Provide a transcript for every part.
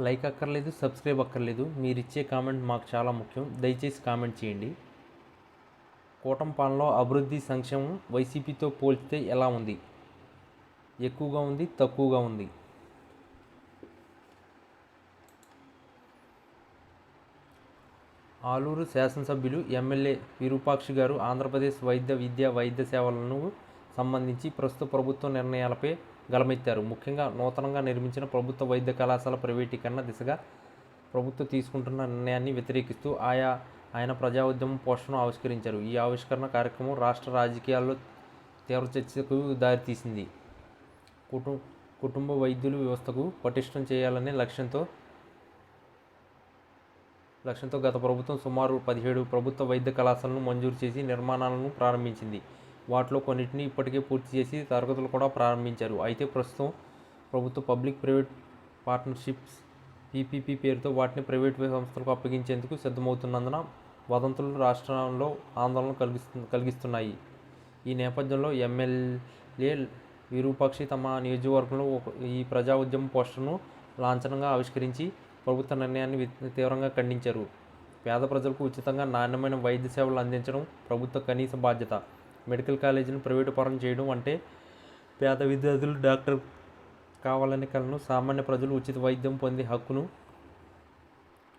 Like అక్కర్లేదు subscribe అక్కర్లేదు. మీరు ఇచ్చే కామెంట్ మాకు చాలా ముఖ్యం. దయచేసి కామెంట్ చేయండి. కూటమి అభివృద్ధి సంక్షేమం వైసీపీతో పోల్చితే ఎలా ఉంది? ఎక్కువగా ఉంది తక్కువగా ఉంది? ఆలూరు శాసనసభ్యులు ఎమ్మెల్యే విరూపాక్షి గారు ఆంధ్రప్రదేశ్ వైద్య విద్య వైద్య సేవలను సంబంధించి ప్రస్తుత ప్రభుత్వ నిర్ణయాలపై గలమెత్తారు ముఖ్యంగా నూతనంగా నిర్మించిన ప్రభుత్వ వైద్య కళాశాల ప్రైవేటీకరణ దిశగా ప్రభుత్వం తీసుకుంటున్న నిర్ణయాన్ని వ్యతిరేకిస్తూ ఆయా ఆయన ప్రజా ఉద్యమం పోషణను ఆవిష్కరించారు. ఈ ఆవిష్కరణ కార్యక్రమం రాష్ట్ర రాజకీయాల్లో తీవ్ర చర్చకు దారితీసింది. కుటు కుటుంబ వైద్యుల వ్యవస్థకు పటిష్టం చేయాలనే లక్ష్యంతో లక్ష్యంతో గత ప్రభుత్వం సుమారు పదిహేడు ప్రభుత్వ వైద్య కళాశాలను మంజూరు చేసి నిర్మాణాలను ప్రారంభించింది. వాటిలో కొన్నిటిని ఇప్పటికే పూర్తి చేసి తరగతులు కూడా ప్రారంభించారు. అయితే ప్రస్తుతం ప్రభుత్వ పబ్లిక్ ప్రైవేట్ పార్ట్నర్షిప్స్ పీపీపీ పేరుతో వాటిని ప్రైవేట్ సంస్థలకు అప్పగించేందుకు సిద్ధమవుతున్నందున వదంతులు రాష్ట్రంలో ఆందోళన కలిగిస్తు కలిగిస్తున్నాయి. ఈ నేపథ్యంలో ఎమ్మెల్యే విరూపాక్షి తమ నియోజకవర్గంలో ఈ ప్రజా ఉద్యమ పోస్టర్ను లాంఛనంగా ఆవిష్కరించి ప్రభుత్వ నిర్ణయాన్ని తీవ్రంగా ఖండించారు. పేద ప్రజలకు ఉచితంగా నాణ్యమైన వైద్య సేవలు అందించడం ప్రభుత్వ కనీస బాధ్యత. మెడికల్ కాలేజీని ప్రైవేటు పరం చేయడం అంటే పేద విద్యార్థులు డాక్టర్ కావాలని కలను సామాన్య ప్రజలు ఉచిత వైద్యం పొందే హక్కును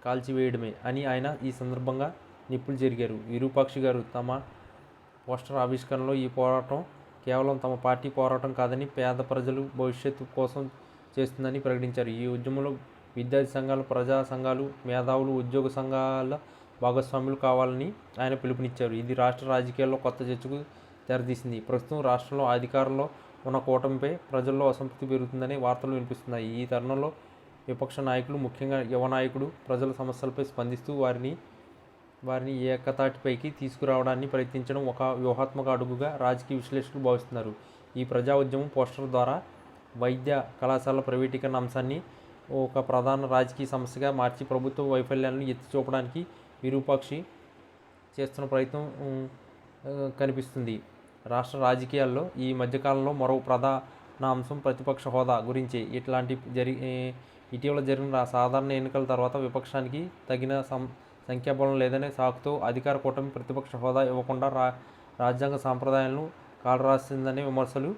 కాల్చివేయడమే అని ఆయన ఈ సందర్భంగా నిప్పులు జరిగారు. విరూపాక్షి గారు తమ పోస్టర్ ఆవిష్కరణలో ఈ పోరాటం కేవలం తమ పార్టీ పోరాటం కాదని పేద ప్రజలు భవిష్యత్తు కోసం చేస్తుందని ప్రకటించారు. ఈ ఉద్యమంలో విద్యార్థి సంఘాలు ప్రజా సంఘాలు మేధావులు ఉద్యోగ సంఘాల భాగస్వాములు కావాలని ఆయన పిలుపునిచ్చారు. ఇది రాష్ట్ర రాజకీయాల్లో కొత్త చర్చకు తెరదీసింది ప్రస్తుతం రాష్ట్రంలో అధికారంలో ఉన్న కూటమిపై ప్రజల్లో అసంతృప్తి పెరుగుతుందనే వార్తలు వినిపిస్తున్నాయి. ఈ తరుణంలో విపక్ష నాయకులు ముఖ్యంగా యువ నాయకుడు ప్రజల సమస్యలపై స్పందిస్తూ వారిని వారిని ఏకతాటిపైకి తీసుకురావడాన్ని ప్రయత్నించడం ఒక వ్యూహాత్మక అడుగుగా రాజకీయ విశ్లేషకులు భావిస్తున్నారు. ఈ ప్రజా ఉద్యమం పోస్టర్ ద్వారా వైద్య కళాశాల ప్రైవేటీకరణ అంశాన్ని ఒక ప్రధాన రాజకీయ సమస్యగా మార్చి ప్రభుత్వ వైఫల్యాలను ఎత్తి చూపడానికి విరూపాక్షి చేస్తున్న ప్రయత్నం కనిపిస్తుంది. రాష్ట్ర రాజకీయాల్లో ఈ మధ్యకాలంలో మరో ప్రధాన అంశం ప్రతిపక్ష హోదా గురించి. ఇట్లాంటి జరి ఇటీవల జరిగిన సాధారణ ఎన్నికల తర్వాత విపక్షానికి తగిన సం సంఖ్యాబలం లేదనే సాకుతో అధికార కూటమి ప్రతిపక్ష హోదా ఇవ్వకుండా రా రాజ్యాంగ సాంప్రదాయాలను కాలరాసిందనే విమర్శలు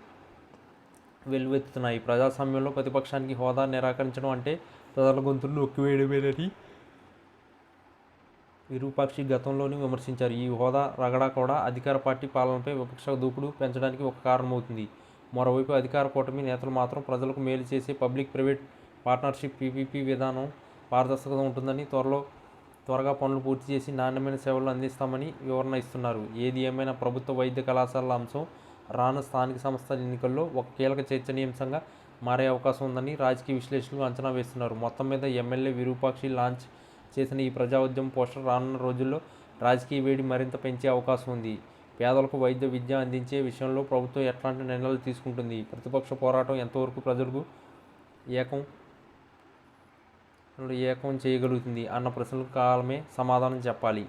వెల్లువెత్తుతున్నాయి. ప్రజాస్వామ్యంలో ప్రతిపక్షానికి హోదా నిరాకరించడం అంటే ప్రజల గొంతులు నొక్కివేయడమేనని విరూపాక్షి గతంలోనే విమర్శించారు. ఈ హోదా రగడ కూడా అధికార పార్టీ పాలనపై విపక్ష దూకుడు పెంచడానికి ఒక కారణమవుతుంది. మరోవైపు అధికార కూటమి నేతలు మాత్రం ప్రజలకు మేలు చేసే పబ్లిక్ ప్రైవేట్ పార్ట్నర్షిప్ పీపీపీ విధానం పారదర్శకత ఉంటుందని త్వరలో త్వరగా పనులు పూర్తి చేసి నాణ్యమైన సేవలు అందిస్తామని వివరణ ఇస్తున్నారు. ఏది ఏమైనా ప్రభుత్వ వైద్య కళాశాలల అంశం రాను స్థానిక సంస్థల ఎన్నికల్లో ఒక కీలక చర్చనీయాంశంగా మారే అవకాశం ఉందని రాజకీయ విశ్లేషకులు అంచనా వేస్తున్నారు. మొత్తం మీద ఎమ్మెల్యే విరూపాక్షి లాంచ్ చేసిన ఈ ప్రజా ఉద్యమం పోస్టర్ రానున్న రోజుల్లో రాజకీయ వేడి మరింత పెంచే అవకాశం ఉంది. పేదలకు వైద్య విద్య అందించే విషయంలో ప్రభుత్వం ఎట్లాంటి నిర్ణయాలు తీసుకుంటుంది? ప్రతిపక్ష పోరాటం ఎంతవరకు ప్రజలకు ఏకం ఏకం చేయగలుగుతుంది? అన్న ప్రశ్నలకు కాలమే సమాధానం చెప్పాలి.